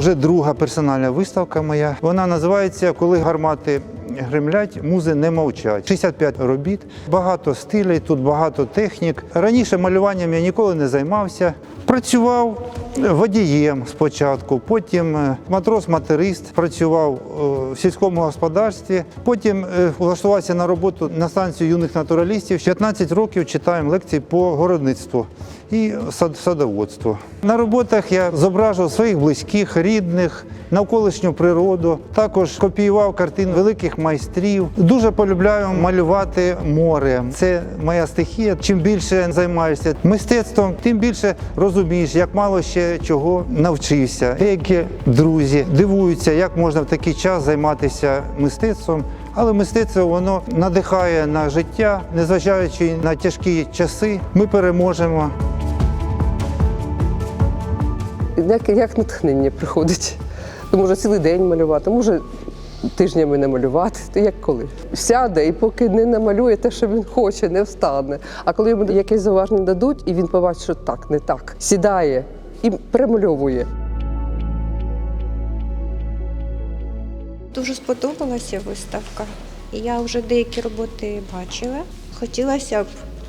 Вже друга персональна виставка моя. Вона називається Коли гармати гремлять, музи не мовчать. 65 робіт, багато стилей, тут багато технік. Раніше малюванням я ніколи не займався. Працював водієм спочатку, потім е, матрос-материст, працював е, в сільському господарстві, потім е, влаштувався на роботу на станцію юних натуралістів. 15 років читаємо лекції по городництву і садоводству. На роботах я зображував своїх близьких, рідних, навколишню природу. Також копіював картин великих майстрів. Дуже полюбляю малювати море. Це моя стихія. Чим більше займаєшся мистецтвом, тим більше розумієш, як мало ще чого навчився. Деякі друзі дивуються, як можна в такий час займатися мистецтвом. Але мистецтво воно надихає на життя, незважаючи на тяжкі часи, ми переможемо. Як, як натхнення приходить. Може цілий день малювати, може тижнями не малювати, то як коли. Сяде і поки не намалює те, що він хоче, не встане. А коли йому якесь зауваження дадуть, і він побачить, що так, не так, сідає і перемальовує. Дуже сподобалася виставка. Я вже деякі роботи бачила. Хотілося б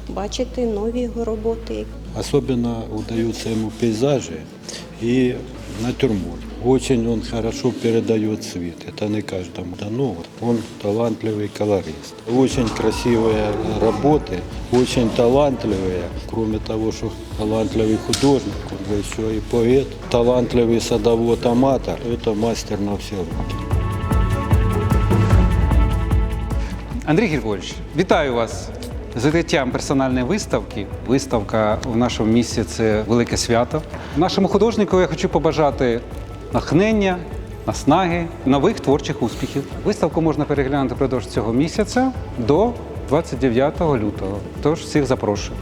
бачити нові його роботи. Особенно удаются ему пейзажи и натюрморт. Очень он хорошо передает цвет. Это не каждому дано. Он талантливый колорист. Очень красивые работы, очень талантливые. Кроме того, что талантливый художник, он еще и поэт, талантливый садовод-аматор. Это мастер на все руки. Андрій Григорьович, вітаю вас з відкриттям персональної виставки. Виставка в нашому місті це велике свято. Нашому художнику я хочу побажати натхнення, наснаги, нових творчих успіхів. Виставку можна переглянути впродовж цього місяця до 29 лютого. Тож всіх запрошую.